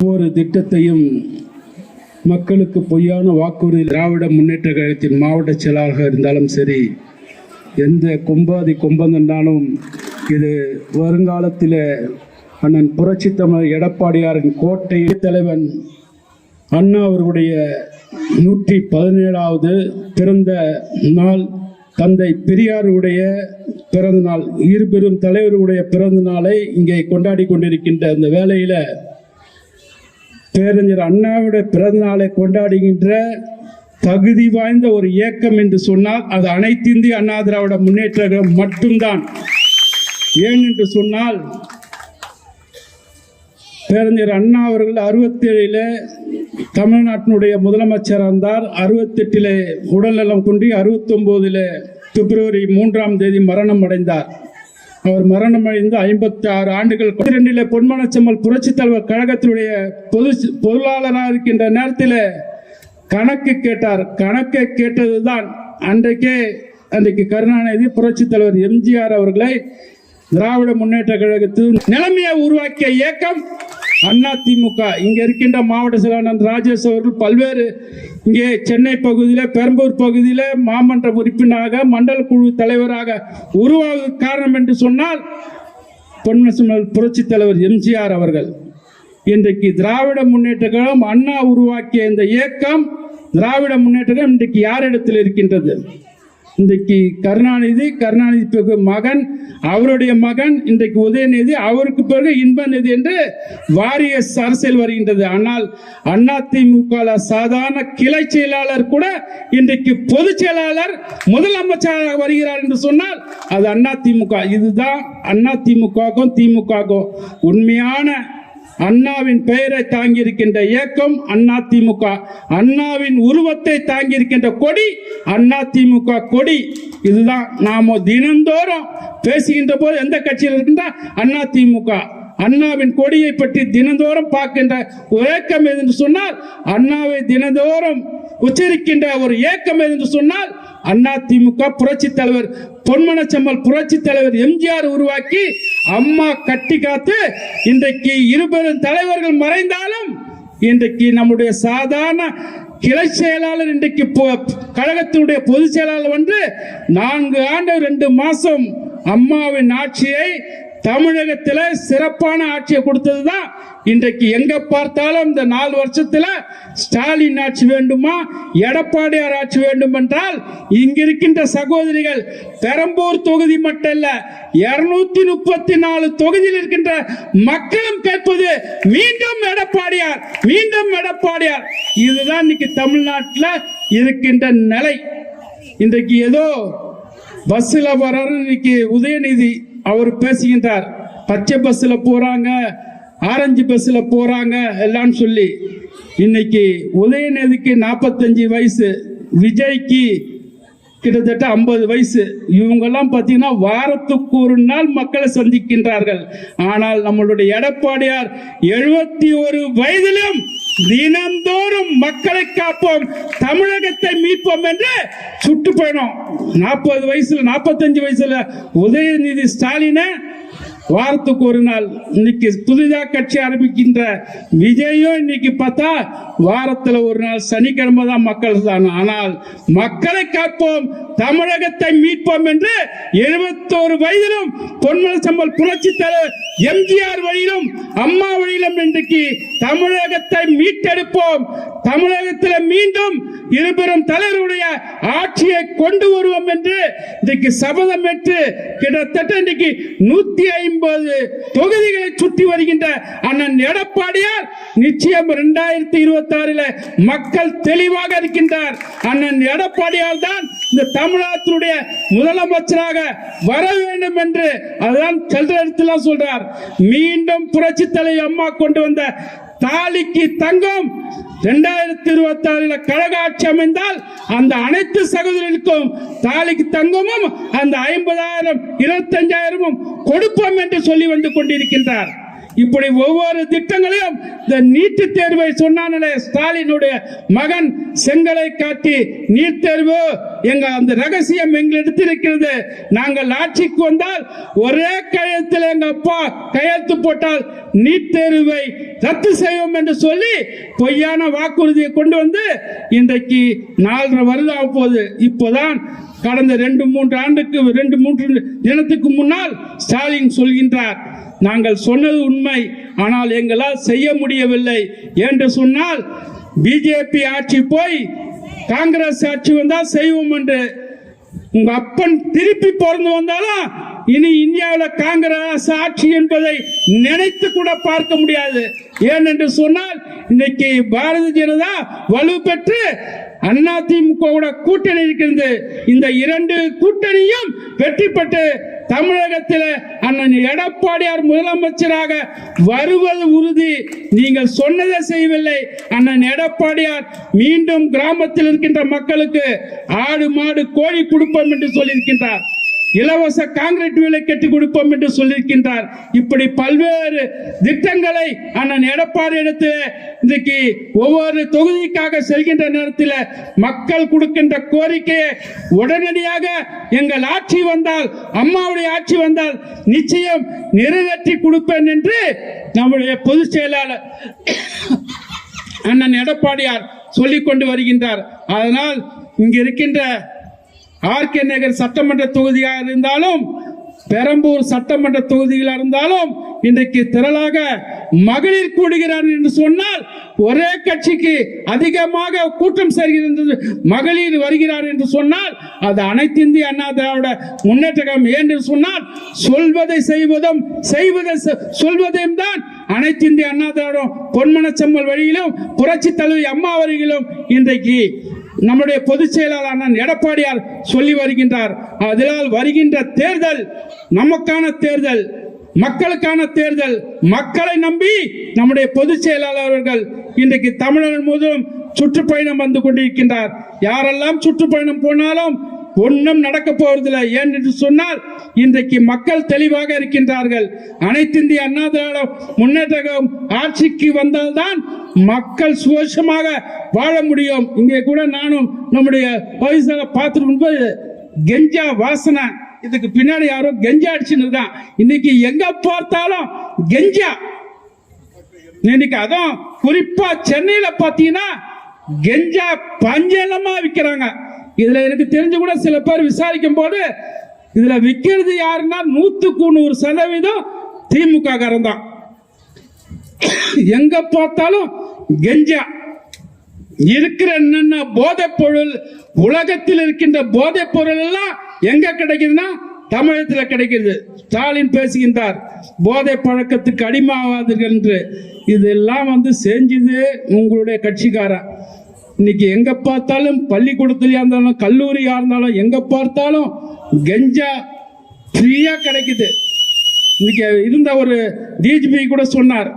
ஒவ்வொரு திட்டத்தையும் மக்களுக்கு பொய்யான வாக்குறுதி திராவிட முன்னேற்ற கழகத்தின் மாவட்ட செயலாளராக இருந்தாலும் சரி எந்த கொம்பாதி கொம்பந்தனாலும் இது வருங்காலத்தில் அண்ணன் புரட்சி தமிழர் எடப்பாடியாரின் கோட்டை தலைவன் அண்ணா அவர்களுடைய நூற்றி பதினேழாவது பிறந்த நாள் தந்தை பெரியாருடைய பிறந்த நாள் இரு பெரும் தலைவர்களுடைய பிறந்த நாளை இங்கே கொண்டாடி கொண்டிருக்கின்ற அந்த வேலையில் பேரறிஞர் அண்ணாவுடைய பிறந்த நாளை கொண்டாடுகின்ற தகுதி வாய்ந்த ஒரு இயக்கம் என்று சொன்னால் அது அனைத்து இந்திய அண்ணா திராவிட முன்னேற்ற கழகம் மட்டும்தான். ஏன் என்று சொன்னால் பேரறிஞர் அண்ணா அவர்கள் அறுபத்தேழில் தமிழ்நாட்டினுடைய முதலமைச்சர் இருந்தார் அறுபத்தெட்டில் உடல்நலம் குன்றி அறுபத்தொம்போதில் பிப்ரவரி மூன்றாம் தேதி மரணம் அடைந்தார். அவர் மரணம் அடைந்து ஐம்பத்தி ஆறு ஆண்டுகள் இரண்டில் பொன்மனச்செம்மல் புரட்சித் தலைவர் கழகத்தினுடைய பொது பொருளாளராக இருக்கின்ற நேரத்தில் கணக்கு கேட்டார். கணக்கை கேட்டதுதான் அன்றைக்கே அன்றைக்கு கருணாநிதி புரட்சித் தலைவர் எம்ஜிஆர் அவர்களை திராவிட முன்னேற்ற கழகத்தில் நிலைமையை உருவாக்கிய இயக்கம் அண்ணா திமுக இங்க இருக்கின்ற மாவட்ட செயலாளர் ராஜேஷ் அவர்கள் பல்வேறு இங்கே சென்னை பகுதியில் பெரம்பூர் பகுதியில் மாமன்ற உறுப்பினராக மண்டல குழு தலைவராக உருவாக காரணம் என்று சொன்னால் பொன்மனசுமல் புரட்சி தலைவர் எம்ஜிஆர் அவர்கள். இன்றைக்கு திராவிட முன்னேற்ற கழகம் அண்ணா உருவாக்கிய இந்த இயக்கம் திராவிட முன்னேற்ற கழகம் இன்றைக்கு யாரிடத்தில் இருக்கின்றது? இன்றைக்கு கருணாநிதி கருணாநிதி பிறகு மகன் அவருடைய மகன் இன்றைக்கு உதயநிதி அவருக்கு பிறகு இன்பநிதி என்று வாரிய அரசியல் வருகின்றது. ஆனால் அண்ணா திமுக சாதாரண கிளை செயலாளர் கூட இன்றைக்கு பொதுச் செயலாளர் முதலமைச்சராக வருகிறார் என்று சொன்னால் அது அண்ணா திமுக இதுதான் அண்ணா திமுகவுக்கும் திமுகவுக்கும் உண்மையான அண்ணாவின் பெயரை தாங்கியிருக்கின்ற இயக்கம் அண்ணா திமுக அண்ணாவின் உருவத்தை தாங்கியிருக்கின்ற கொடி அண்ணா திமுக கொடி. இதுதான் நாம தினந்தோறும் பேசுகின்ற போது எந்த கட்சியில் இருக்கின்ற அண்ணா திமுக அண்ணாவின் கொடியை பற்றி தினந்தோறும் பார்க்கின்ற ஒரு இயக்கம் எது என்று சொன்னால் அண்ணாவை தினந்தோறும் உச்சரிக்கின்ற ஒரு இயக்கம் எது என்று சொன்னால் அண்ணா திமுக புரட்சி தலைவர் பொன்மனச்சம்மல் புரட்சி தலைவர் எம்ஜிஆர் உருவாக்கி அம்மா கட்டி காத்து இன்றைக்கு இருபெரும் தலைவர்கள் மறைந்தாலும் இன்றைக்கு நம்முடைய சாதாரண கிளை செயலாளர் இன்றைக்கு கழகத்தினுடைய பொதுச் செயலாளர் வந்து நான்கு ஆண்டு ரெண்டு மாசம் அம்மாவின் ஆட்சியை தமிழகத்தில் சிறப்பான ஆட்சியை கொடுத்தது தான் இன்றைக்கு எங்க பார்த்தாலும் இந்த நாலு வருஷத்துல ஸ்டாலின் ஆட்சி வேண்டுமா எடப்பாடியார் ஆட்சி வேண்டும் என்றால் இங்க இருக்கின்ற சகோதரிகள் பெரம்பூர் தொகுதி மட்டும் இல்ல இருநூத்தி முப்பத்தி நாலு தொகுதியில் இருக்கின்ற மக்களும் கேட்பது மீண்டும் எடப்பாடியார் மீண்டும் எடப்பாடியார். இதுதான் இன்னைக்கு தமிழ்நாட்டில் இருக்கின்ற நிலை. இன்றைக்கு ஏதோ பஸ்ஸில் வர்றாரு இன்னைக்கு உதயநிதி அவர் பேசுகின்றார் பச்சை பஸ்ஸில் போகிறாங்க ஆரஞ்சு பஸ்ஸில் போகிறாங்க எல்லாம் சொல்லி. இன்னைக்கு உதயநிதிக்கு நாற்பத்தஞ்சு வயசு விஜய்க்கு கிட்டத்தட்ட ஐம்பது வயசு. இவங்கெல்லாம் பார்த்தீங்கன்னா வாரத்துக்கு ஒரு நாள் மக்களை சந்திக்கின்றார்கள். ஆனால் நம்மளுடைய எடப்பாடியார் எழுபத்தி ஒரு வயதிலும் தினந்தோறும் மக்களை காப்போம் தமிழகத்தை மீட்போம் என்று சுட்டு போயிடும் நாற்பது வயசுல நாற்பத்தஞ்சு வயசுல உதயநிதி ஸ்டாலினை வாரத்துக்கு ஒரு நாள் இன்னைக்கு புதிதாக கட்சி ஆரம்பிக்கின்ற விஜயும் இன்னைக்கு பார்த்தா வாரத்துல ஒரு நாள் சனிக்கிழமை தான் மக்கள் தான் ஆனால் மக்களை காப்போம் தமிழகத்தை மீட்போம் என்று எழுபத்தோரு வயதிலும் பொன்மல சம்பல் புரட்சி தலைவர் எம்ஜிஆர் வழியிலும் அம்மா வழியிலும் இன்றைக்கு தமிழகத்தை மீட்டெடுப்போம். தமிழகத்தில் மீண்டும் இருபெரும் தலைவருடைய ஆட்சியை கொண்டு வருவோம் என்று இன்றைக்கு சபதம் ஏற்று கிட்டத்தட்ட இன்றைக்கு நூத்தி ஐம்பது தொகுதிகளை சுற்றி வருகின்ற அண்ணன் எடப்பாடியார் நிச்சயம் இரண்டாயிரத்தி இருபத்தி ஆறில் மக்கள் தெளிவாக இருக்கின்றார். அண்ணன் எடப்பாடியால் தான் இந்த தமிழகத்தினுடைய முதலமைச்சராக வர வேண்டும் என்று அதுதான் செல்றெடுத்துலாம் சொல்றார். மீண்டும் புரட்சி தலைவர் அம்மா கொண்டு வந்த தாலிக்கு தங்கம். இரண்டாயிரத்தி இருபத்தி ஆறுல கழக ஆட்சி அமைந்தால் அந்த அனைத்து சகோதரர்களுக்கும் தாலிக்கு தங்கமும் அந்த ஐம்பதாயிரம் இருபத்தஞ்சாயிரமும் கொடுப்போம் என்று சொல்லி வந்து கொண்டிருக்கின்றார். இப்படி ஒவ்வொரு திட்டங்களையும் இந்த நீட்டு தேர்வை சொன்னானே ஸ்டாலினுடைய மகன் செங்கலை காட்டி நீட் தேர்வு எங்க அந்த ரகசியம் எங்களிடத்தில் இருக்கிறது நாங்கள் ஆட்சிக்கு வந்தால் ஒரே கையெழுத்தில் எங்க அப்பா கையெழுத்து போட்டால் நீட் தேர்வை ரத்து செய்வோம் என்று சொல்லி பொய்யான வாக்குறுதியை கொண்டு வந்து இன்றைக்கு நாலரை வருடம் போகுது இப்போதான் கடந்த ரெண்டு மூன்று ஆண்டுக்கு ரெண்டு மூன்று தினத்துக்கு முன்னால் ஸ்டாலின் சொல்கின்றார் நாங்கள் சொன்னது உண்மை ஆனால் எங்களால் செய்ய முடியவில்லை. என்று சொன்னால் பிஜேபி ஆட்சி போய் காங்கிரஸ் ஆட்சி வந்தால் செய்வோம் என்று. உங்க அப்பன் திருப்பி பிறந்து வந்தாலும் இனி இந்தியாவில் காங்கிரஸ் ஆட்சி என்பதை நினைத்து கூட பார்க்க முடியாது. ஏனென்று சொன்னால் இன்னைக்கு பாரதிய ஜனதா வலு பெற்று அதிமுக கூட்டணி இருக்கிறது இந்த இரண்டு கூட்டணியும் வெற்றி பெற்று தமிழகத்தில் அண்ணன் எடப்பாடியார் முதலமைச்சராக வருவது உறுதி. நீங்கள் சொன்னதை செய்யவில்லை. அண்ணன் எடப்பாடியார் மீண்டும் கிராமத்தில் இருக்கின்ற மக்களுக்கு ஆடு மாடு கோழி கொடுப்போம் என்று சொல்லியிருக்கின்றார். இலவச காங்கிரீட் விலை கட்டி கொடுப்போம் என்று சொல்லியிருக்கின்றார். இப்படி பல்வேறு திட்டங்களை அண்ணன் எடப்பாடி எடுத்து இன்றைக்கு ஒவ்வொரு தொகுதிக்காக செல்கின்ற நேரத்தில் மக்கள் கொடுக்கின்ற கோரிக்கையை உடனடியாக எங்கள் ஆட்சி வந்தால் அம்மாவுடைய ஆட்சி வந்தால் நிச்சயம் நிறைவேற்றி கொடுப்பேன் என்று நம்முடைய பொதுச் செயலாளர் அண்ணன் எடப்பாடியார் சொல்லிக் கொண்டு வருகின்றார். அதனால் இங்கு இருக்கின்ற ஆர்கே நகர் சட்டமன்ற தொகுதியாக இருந்தாலும் பெரம்பூர் சட்டமன்ற தொகுதிகளாக இருந்தாலும் இன்றைக்கு திரளாக மகளிர் கூடுகிறார் என்று சொன்னால் ஒரே கட்சிக்கு அதிகமாக கூட்டம் சேர்கிறது மகளிர் வருகிறார் என்று சொன்னால் அது அனைத்து இந்திய அண்ணா திராவிட முன்னேற்ற என்று சொன்னால் சொல்வதை செய்வதும் செய்வதை சொல்வதையும் தான் அனைத்து இந்திய அண்ணா திராவிடம் பொன்மனச்சம்மல் வழியிலும் புரட்சி தலைவி அம்மா வழியிலும் இன்றைக்கு நம்முடைய பொதுச் செயலாளர் எடப்பாடியார் சொல்லி வருகின்றார். அதனால் வருகின்ற தேர்தல் நமக்கான தேர்தல் மக்களுக்கான தேர்தல் மக்களை நம்பி நம்முடைய பொதுச் செயலாளர்கள் இன்றைக்கு தமிழகம் முழுவதும் சுற்றுப்பயணம் வந்து கொண்டிருக்கின்றார். யாரெல்லாம் சுற்றுப்பயணம் போனாலும் ஒன்றும் நடக்க போவதில்லை ஏன் என்று சொன்னால் இன்றைக்கு மக்கள் தெளிவாக இருக்கின்றார்கள். அனைத்து இந்திய அண்ணா திராவிட முன்னேற்ற ஆட்சிக்கு வந்தால்தான் மக்கள் சுவேஷமாக வாழ முடியும். இங்கே கூட நானும் நம்முடைய பகுதியில் பார்த்துட்டு போது கெஞ்சா வாசனை. இதுக்கு பின்னாடி யாரோ கெஞ்சா அடிச்சுன்னு இருக்கான். இன்னைக்கு எங்க பார்த்தாலும் கெஞ்சா. இன்னைக்கு அதான் குறிப்பா சென்னையில பாத்தீங்கன்னா கெஞ்சா பஞ்சலமா விற்கிறாங்க இதுல எனக்கு தெரிஞ்சு கூட சில பேர் விசாரிக்கும் போது இதுல விக்கிறது யாருன்னா நூத்துக்கு நூறு சதவீதம் திமுக காரன் தான் எங்க பார்த்தாலும் கெஞ்சா. இருக்கிற என்னென்ன போதைப் பொருள் உலகத்தில் இருக்கின்ற போதைப் பொருள் எல்லாம் எங்க கிடைக்குதுன்னா தமிழகத்தில் கிடைக்கிறது ஸ்டாலின் பேசுகின்றார் போதை பழக்கத்துக்கு அடிமாவாதீர்கள் என்று. இதெல்லாம் வந்து செஞ்சது உங்களுடைய கட்சிக்காரன். இன்னைக்கு எங்க பார்த்தாலும் பள்ளிக்கூடத்துலயா இருந்தாலும் கல்லூரியா இருந்தாலும் எங்க பார்த்தாலும் கெஞ்சா ஃப்ரீயா கிடைக்குது. இன்னைக்கு இருந்த ஒரு டிஜிபி கூட சொன்னார்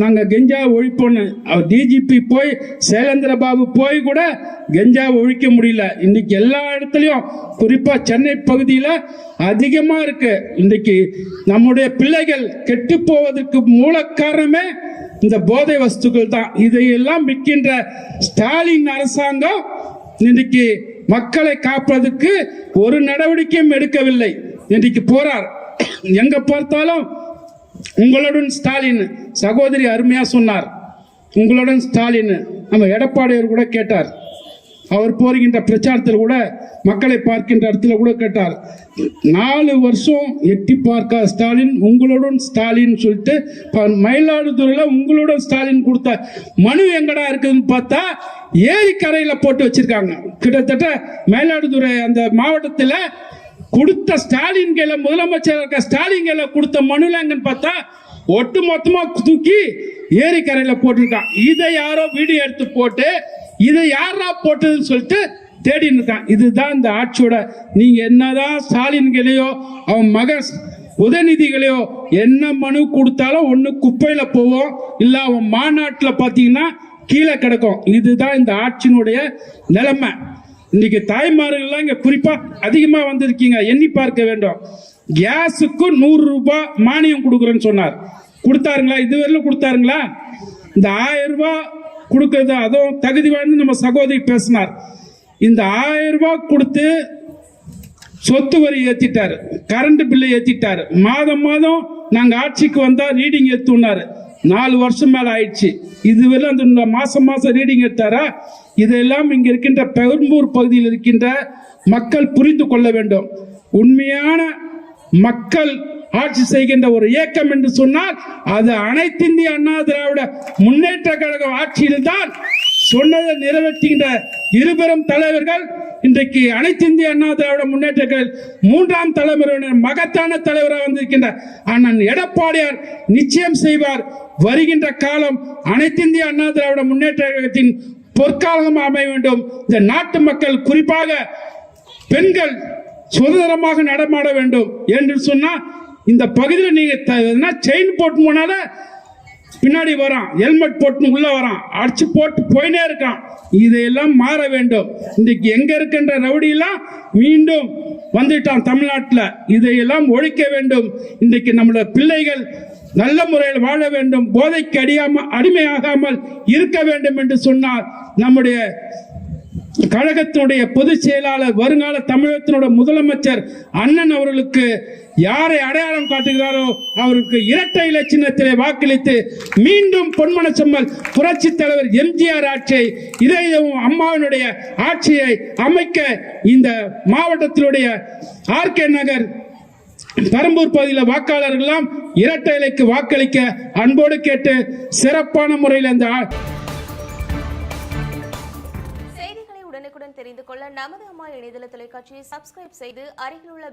நாங்க கெஞ்சா ஒழிப்போன்னு அவர் டிஜிபி போய் சேலேந்திர பாபு போய் கூட கெஞ்சா ஒழிக்க முடியல. இன்னைக்கு எல்லா இடத்துலயும் குறிப்பா சென்னை பகுதியில அதிகமா இருக்கு. இன்னைக்கு நம்முடைய பிள்ளைகள் கெட்டு போவதற்கு மூல காரணமே இந்த போதை வஸ்துக்கள் தான். இதையெல்லாம் விற்கின்ற ஸ்டாலின் அரசாங்கம் இன்னைக்கு மக்களை காப்பதற்கு ஒரு நடவடிக்கையும் எடுக்கவில்லை. இன்றைக்கு போறார். எங்க பார்த்தாலும் உங்களுடன் ஸ்டாலின் சகோதரி அருமையா சொன்னார். உங்களுடன் ஸ்டாலின் நம்ம எடப்பாடியார் கூட கேட்டார். அவர் போகின்ற பிரச்சாரத்தில் கூட மக்களை பார்க்கின்ற இடத்துல கூட கேட்டார். நாலு வருஷம் எட்டி பார்க்க ஸ்டாலின் உங்களுடன் ஸ்டாலின் சொல்லிட்டு மயிலாடுதுறையில் உங்களுடன் ஸ்டாலின் கொடுத்த மனு எங்கடா இருக்குதுன்னு பார்த்தா ஏரிக்கரையில் போட்டு வச்சிருக்காங்க. கிட்டத்தட்ட மயிலாடுதுறை அந்த மாவட்டத்தில் கொடுத்த ஸ்டாலின் கையில் முதலமைச்சர் இருக்க ஸ்டாலின் கையில் கொடுத்த மனுல எங்கன்னு பார்த்தா ஒட்டு மொத்தமாக தூக்கி ஏரிக்கரையில் போட்டிருக்கான் இதை யாரோ வீடியோ எடுத்து போட்டு இதை யாரா போட்டதுன்னு சொல்லிட்டு தேடின்னு இருக்கான் இதுதான் இந்த ஆட்சியோட நீங்க என்னதான் ஸ்டாலின்களையோ அவன் மக உதயநிதிகளையோ என்ன மனு கொடுத்தாலும் ஒண்ணு குப்பையில போவோம் இல்ல அவன் மாநாட்டுல பாத்தீங்கன்னா கீழே கிடக்கும். இதுதான் இந்த ஆட்சியினுடைய நிலைமை. இன்னைக்கு தாய்மார்கள்லாம் இங்க குறிப்பா அதிகமா வந்திருக்கீங்க. எண்ணி பார்க்க வேண்டும். கேஸுக்கு நூறு ரூபாய் மானியம் கொடுக்குறேன்னு சொன்னார். கொடுத்தாருங்களா? இதுவரையிலும் கொடுத்தாருங்களா? இந்த ஆயிரம் ரூபாய் கொடுக்கறது அதுவும் தகுதி வாய்ந்து நம்ம சகோதரி பேசினார். இந்த ஆயிரம் ரூபாய் கொடுத்து சொத்து வரி ஏத்திட்டாரு. கரண்ட் பில்லை ஏத்திட்டாரு. மாதம் மாதம் நாங்க ஆட்சிக்கு வந்தா ரீடிங் ஏத்துனாரு. நாலு வருஷம் மேல ஆயிடுச்சு. இதுவரை அந்த மாதம் மாசம் மாசம் ரீடிங் எடுத்தாரா இதெல்லாம் இங்க இருக்கின்ற பெரும்பூர் பகுதியில் இருக்கின்ற மக்கள் புரிந்து கொள்ள வேண்டும். உண்மையான மக்கள் ஆட்சி செய்கின்ற ஒரு இயக்கம் என்று சொன்னால் அது அனைத்திந்திய அண்ணா திராவிட முன்னேற்ற கழக ஆட்சியில்தான் சொன்னதை நிறைவேற்றுகின்ற இருபெரும் தலைவர்கள் இன்றைக்கு அனைத்து இந்திய அண்ணா திராவிட முன்னேற்றங்கள் மூன்றாம் தலைமுறையினர் மகத்தான தலைவராக வந்திருக்கின்ற அண்ணன் எடப்பாடியார் நிச்சயம் செய்வார். வருகின்ற காலம் அனைத்து இந்திய அண்ணா திராவிட முன்னேற்ற கழகத்தின் பொற்காலம் அமைய வேண்டும். இந்த நாட்டு மக்கள் குறிப்பாக பெண்கள் சுதந்திரமாக நடமாட வேண்டும் என்று சொன்னா இந்த பகுதியில் நீங்க செயின் போட்டு போனால பின்னாடி வரான் ஹெல்மெட் போட்டு உள்ள வரான் அடிச்சு போட்டு போயினே இருக்கான். இதையெல்லாம் மாற வேண்டும். இன்றைக்கு எங்க இருக்கின்ற ரவுடியெல்லாம் மீண்டும் வந்துட்டான் தமிழ்நாட்டில். இதையெல்லாம் ஒழிக்க வேண்டும். இன்றைக்கு நம்மளோட பிள்ளைகள் நல்ல முறையில் வாழ வேண்டும். போதைக்கு அடியாமல் அடிமையாகாமல் இருக்க வேண்டும் என்று சொன்னால் நம்முடைய கழகத்தினுடைய பொதுச் செயலாளர் வருங்கால தமிழகத்தினுடைய முதலமைச்சர் அண்ணன் அவர்களுக்கு யாரை அடையாளம் காட்டுகிறாரோ அவருக்கு இரட்டை இலை சின்னத்திலே வாக்களித்து மீண்டும் பொன்மன செம்மல் புரட்சி தலைவர் எம்ஜிஆர் ஆட்சியை இதயம் அம்மாவினுடைய ஆட்சியை அமைக்க இந்த மாவட்டத்தினுடைய ஆர்கே நகர் பெரம்பூர் பகுதியில் வாக்காளர்கள் எல்லாம் இரட்டை இலைக்கு வாக்களிக்க அன்போடு கேட்டு சிறப்பான முறையில் அந்த கொள்ள நமது அம்மா இணையதள தொலைக்காட்சியை சப்ஸ்கிரைப் செய்து அருகில் உள்ள